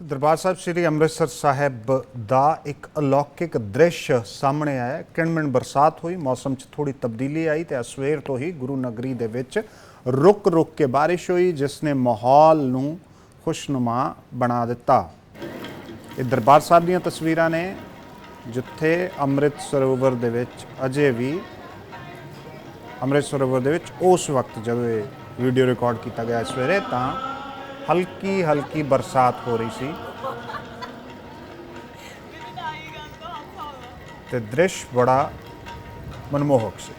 ਦਰਬਾਰ ਸਾਹਿਬ ਸ੍ਰੀ ਅੰਮ੍ਰਿਤਸਰ ਸਾਹਿਬ ਦਾ ਇੱਕ ਅਲੌਕਿਕ ਦ੍ਰਿਸ਼ ਸਾਹਮਣੇ ਆਇਆ ਹੈ। ਕਿਣਮਿਣ ਬਰਸਾਤ ਹੋਈ, ਮੌਸਮ 'ਚ ਥੋੜੀ ਤਬਦੀਲੀ ਆਈ ਤੇ ਸਵੇਰ ਤੋਂ ਹੀ ਗੁਰੂ ਨਗਰੀ ਦੇ ਵਿੱਚ ਰੁਕ-ਰੁਕ ਕੇ ਬਾਰਿਸ਼ ਹੋਈ, ਜਿਸ ਨੇ ਮਾਹੌਲ ਨੂੰ ਖੁਸ਼ਨੁਮਾ ਬਣਾ ਦਿੱਤਾ ਇਹ ਦਰਬਾਰ ਸਾਹਿਬ ਦੀਆਂ ਤਸਵੀਰਾਂ ਨੇ, ਜਿੱਥੇ ਅੰਮ੍ਰਿਤ ਸਰੋਵਰ ਦੇ ਵਿੱਚ ਅਜੇ ਵੀ, ਅੰਮ੍ਰਿਤ ਸਰੋਵਰ ਦੇ ਵਿੱਚ ਉਸ ਵਕਤ ਜਦੋਂ ਇਹ ਵੀਡੀਓ ਰਿਕਾਰਡ ਕੀਤਾ ਗਿਆ ਸਵੇਰੇ ਤਾਂ ਹਲਕੀ ਹਲਕੀ ਬਰਸਾਤ ਹੋ ਰਹੀ ਸੀ। ਤੇ ਦ੍ਰਿਸ਼ ਬੜਾ ਮਨਮੋਹਕ ਸੀ।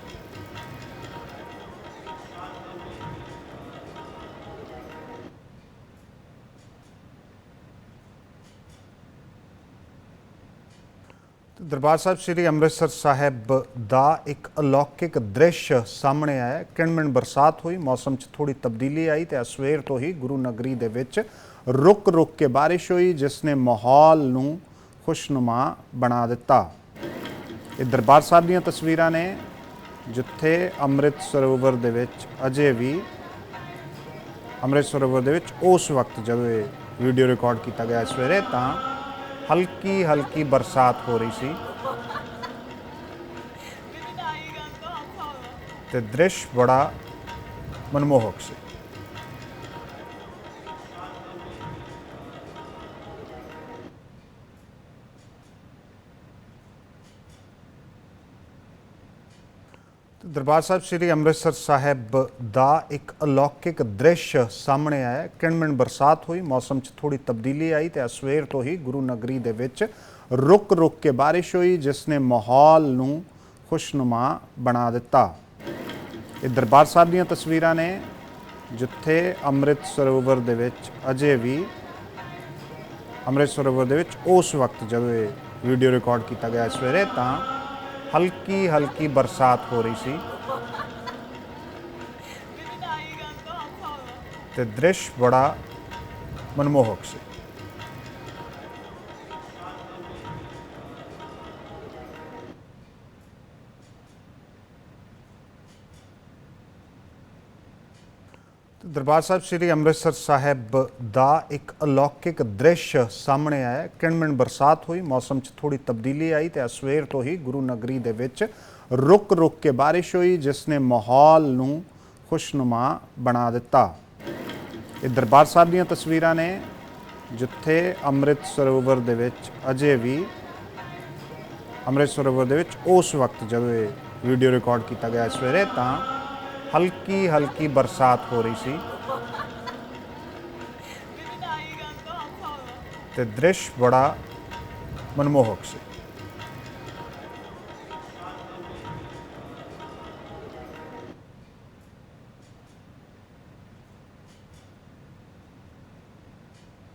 ਦਰਬਾਰ ਸਾਹਿਬ ਸ੍ਰੀ ਅੰਮ੍ਰਿਤਸਰ ਸਾਹਿਬ ਦਾ ਇੱਕ ਅਲੌਕਿਕ ਦ੍ਰਿਸ਼ ਸਾਹਮਣੇ ਆਇਆ ਹੈ। ਕਿਣਮਿਣ ਬਰਸਾਤ ਹੋਈ, ਮੌਸਮ 'ਚ ਥੋੜੀ ਤਬਦੀਲੀ ਆਈ ਤੇ ਸਵੇਰ ਤੋਂ ਹੀ ਗੁਰੂ ਨਗਰੀ ਦੇ ਵਿੱਚ ਰੁਕ-ਰੁਕ ਕੇ ਬਾਰਿਸ਼ ਹੋਈ, ਜਿਸ ਨੇ ਮਾਹੌਲ ਨੂੰ ਖੁਸ਼ਨੁਮਾ ਬਣਾ ਦਿੱਤਾ ਇਹ ਦਰਬਾਰ ਸਾਹਿਬ ਦੀਆਂ ਤਸਵੀਰਾਂ ਨੇ, ਜਿੱਥੇ ਅੰਮ੍ਰਿਤ ਸਰੋਵਰ ਦੇ ਵਿੱਚ ਅਜੇ ਵੀ, ਅੰਮ੍ਰਿਤ ਸਰੋਵਰ ਦੇ ਵਿੱਚ ਉਸ ਵਕਤ ਜਦੋਂ ਇਹ ਵੀਡੀਓ ਰਿਕਾਰਡ ਕੀਤਾ ਗਿਆ ਸਵੇਰੇ ਤਾਂ ਹਲਕੀ ਹਲਕੀ ਬਰਸਾਤ ਹੋ ਰਹੀ ਸੀ। ਤੇ ਦ੍ਰਿਸ਼ ਬੜਾ ਮਨਮੋਹਕ ਸੀ। ਦਰਬਾਰ ਸਾਹਿਬ ਸ੍ਰੀ ਅੰਮ੍ਰਿਤਸਰ ਸਾਹਿਬ ਦਾ ਇੱਕ ਅਲੌਕਿਕ ਦ੍ਰਿਸ਼ ਸਾਹਮਣੇ ਆਇਆ ਹੈ। ਕਿਣਮਿਣ ਬਰਸਾਤ ਹੋਈ, ਮੌਸਮ 'ਚ ਥੋੜੀ ਤਬਦੀਲੀ ਆਈ ਤੇ ਸਵੇਰ ਤੋਂ ਹੀ ਗੁਰੂ ਨਗਰੀ ਦੇ ਵਿੱਚ ਰੁਕ-ਰੁਕ ਕੇ ਬਾਰਿਸ਼ ਹੋਈ, ਜਿਸ ਨੇ ਮਾਹੌਲ ਨੂੰ ਖੁਸ਼ਨੁਮਾ ਬਣਾ ਦਿੱਤਾ ਇਹ ਦਰਬਾਰ ਸਾਹਿਬ ਦੀਆਂ ਤਸਵੀਰਾਂ ਨੇ, ਜਿੱਥੇ ਅੰਮ੍ਰਿਤ ਸਰੋਵਰ ਦੇ ਵਿੱਚ ਅਜੇ ਵੀ ਅੰਮ੍ਰਿਤ ਸਰੋਵਰ ਦੇ ਵਿੱਚ ਉਸ ਵਕਤ ਜਦੋਂ ਇਹ ਵੀਡੀਓ ਰਿਕਾਰਡ ਕੀਤਾ ਗਿਆ ਸਵੇਰੇ, ਤਾਂ ਹਲਕੀ ਹਲਕੀ ਬਰਸਾਤ ਹੋ ਰਹੀ ਸੀ। ਤੇ ਦ੍ਰਿਸ਼ ਬੜਾ ਮਨਮੋਹਕ ਸੀ। ਦਰਬਾਰ ਸਾਹਿਬ ਸ੍ਰੀ ਅੰਮ੍ਰਿਤਸਰ ਸਾਹਿਬ ਦਾ ਇੱਕ ਅਲੌਕਿਕ ਦ੍ਰਿਸ਼ ਸਾਹਮਣੇ ਆਇਆ ਹੈ। ਕਿਣਮਿਣ ਬਰਸਾਤ ਹੋਈ, ਮੌਸਮ 'ਚ ਥੋੜੀ ਤਬਦੀਲੀ ਆਈ ਤੇ ਸਵੇਰ ਤੋਂ ਹੀ ਗੁਰੂ ਨਗਰੀ ਦੇ ਵਿੱਚ ਰੁਕ-ਰੁਕ ਕੇ ਬਾਰਿਸ਼ ਹੋਈ, ਜਿਸ ਨੇ ਮਾਹੌਲ ਨੂੰ ਖੁਸ਼ਨੁਮਾ ਬਣਾ ਦਿੱਤਾ ਇਹ ਦਰਬਾਰ ਸਾਹਿਬ ਦੀਆਂ ਤਸਵੀਰਾਂ ਨੇ, ਜਿੱਥੇ ਅੰਮ੍ਰਿਤ ਸਰੋਵਰ ਦੇ ਵਿੱਚ ਅਜੇ ਵੀ ਅੰਮ੍ਰਿਤ ਸਰੋਵਰ ਦੇ ਵਿੱਚ ਉਸ ਵਕਤ ਜਦੋਂ ਇਹ ਵੀਡੀਓ ਰਿਕਾਰਡ ਕੀਤਾ ਗਿਆ ਸਵੇਰੇ, ਤਾਂ ਹਲਕੀ ਹਲਕੀ ਬਰਸਾਤ ਹੋ ਰਹੀ ਸੀ। ਤੇ ਦ੍ਰਿਸ਼ ਬੜਾ ਮਨਮੋਹਕ ਸੀ।